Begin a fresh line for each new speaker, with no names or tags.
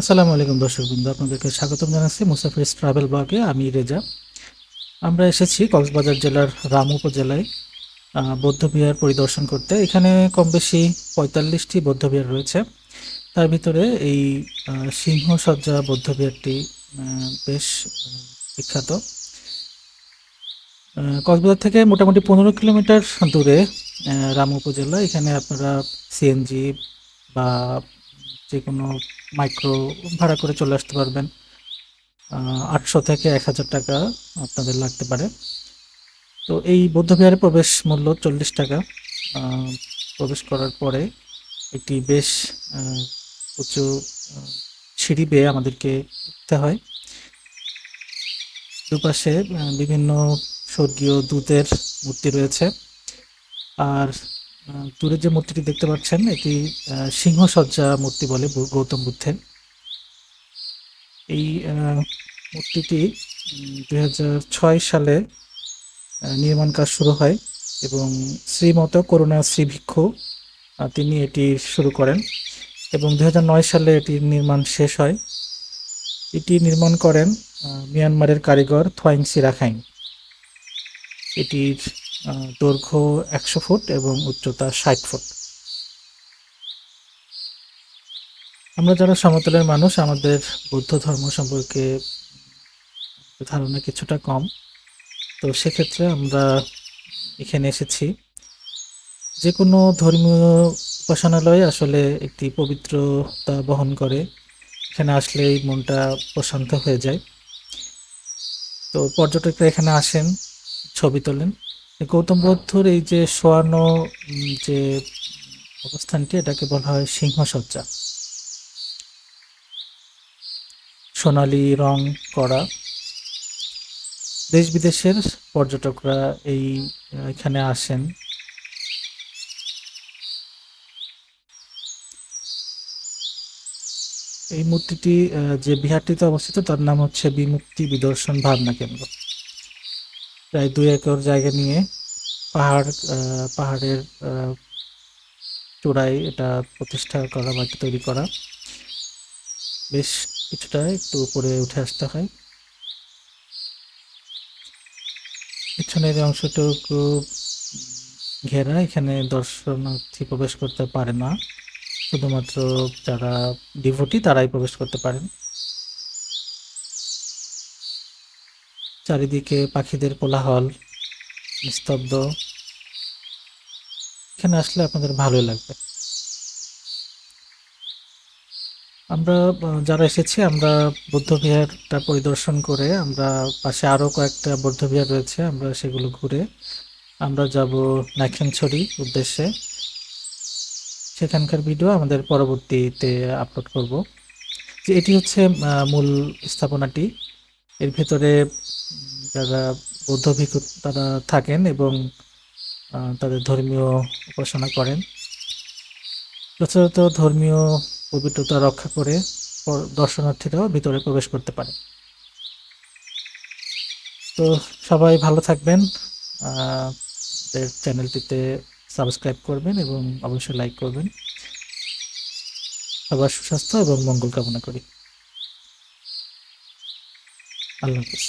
আসসালামু আলাইকুম দর্শক বৃন্দ, আপনাদেরকে স্বাগতম জানাচ্ছি মুসাফির ট্রাভেল ব্লগে, আমি রেজা। আমরা এসেছি কক্সবাজার জেলার রাম উপজেলায় বৌদ্ধবিহার পরিদর্শন করতে। এখানে কম বেশি পঁয়তাল্লিশটি বৌদ্ধবিহার রয়েছে। তার ভিতরে এই সিংহসজ্জা বৌদ্ধবিহারটি বেশ বিখ্যাত। কক্সবাজার থেকে মোটামুটি পনেরো কিলোমিটার দূরে রাম উপজেলা। এখানে আপনারা সিএনজি বা যে কোনো মাইক্রো ভাড়া করে চলে আসতে পারবেন। আটশো থেকে এক হাজার টাকা আপনাদের লাগতে পারে। তো এই বৌদ্ধবিহারে প্রবেশ মূল্য চল্লিশ টাকা। প্রবেশ করার পরে একটি বেশ উঁচু সিঁড়ি বেয়ে আমাদেরকে উঠতে হয়। দুপাশে বিভিন্ন স্বর্গীয় দূতের মূর্তি রয়েছে। আর দূরে যে মূর্তিটি দেখতে পাচ্ছেন, এটি সিংহসজ্জা মূর্তি বলে গৌতম বুদ্ধের। এই মূর্তিটি দুই সালে নির্মাণ কাজ শুরু হয় এবং শ্রীমত করুণা শ্রী ভিক্ষু তিনি এটি শুরু করেন এবং নয় সালে এটির নির্মাণ শেষ হয়। এটি নির্মাণ করেন মিয়ানমারের কারিগর থোয়াইং সিরাখাইন। এটির দৈর্ঘ্য একশো ফুট এবং উচ্চতা ষাট ফুট। আমরা যারা সমতলের মানুষ, আমাদের বৌদ্ধ ধর্ম সম্পর্কে ধারণা কিছুটা কম। তো সেক্ষেত্রে আমরা এখানে এসেছি। যে কোনো ধর্মীয় উপাসনালয় আসলে একটি পবিত্রতা বহন করে। এখানে আসলেই মনটা প্রশান্ত হয়ে যায়। তো পর্যটকরা এখানে আসেন, ছবি তোলেন। গৌতম বুদ্ধর এই যে শোয়ানো যে অবস্থানটি, এটাকে বলা হয় সিংহসজ্জা। সোনালী রং করা। দেশ বিদেশের পর্যটকরা এই, এখানে আসেন। এই মূর্তিটি যে বিহারটিতে অবস্থিত, তার নাম হচ্ছে বিমুক্তি বিদর্শন ভাবনা কেন্দ্র। প্রায় দুই একর জায়গা নিয়ে পাহাড় পাহাড়ের চূড়ায় এটা প্রতিষ্ঠা করা বা তৈরি করা। বেশ কিছুটা একটু উপরে উঠে আসতে হয়। পিছনের অংশটুকু ঘেরা, এখানে দর্শনার্থী প্রবেশ করতে পারে না। শুধুমাত্র যারা ডিভোটি, তারাই প্রবেশ করতে পারেন। চারিদিকে পাখিদের কোলাহল, নিস্তব্ধ। এখানে আসলে আপনাদের ভালোই লাগবে। আমরা যারা এসেছি, আমরা বৌদ্ধবিহারটা পরিদর্শন করে আমরা পাশে আরও কয়েকটা বৌদ্ধবিহার রয়েছে, আমরা সেগুলো ঘুরে আমরা যাব নাইখানছড়ি উদ্দেশ্যে। সেখানকার ভিডিও আমাদের পরবর্তীতে আপলোড করব। যে এটি হচ্ছে মূল স্থাপনাটি। এর ভেতরে যারা বৌদ্ধ ভিক্ষু তারা থাকেন এবং তাদের ধর্মীয় উপাসনা করেন। যথাযথ ধর্মীয় পবিত্রতা রক্ষা করে দর্শনার্থীরাও ভিতরে প্রবেশ করতে পারে। তো সবাই ভালো থাকবেন। চ্যানেলটিতে সাবস্ক্রাইব করবেন এবং অবশ্যই লাইক করবেন। সবার সুস্বাস্থ্য এবং মঙ্গল কামনা করি। আল্লাহ হাফিজ।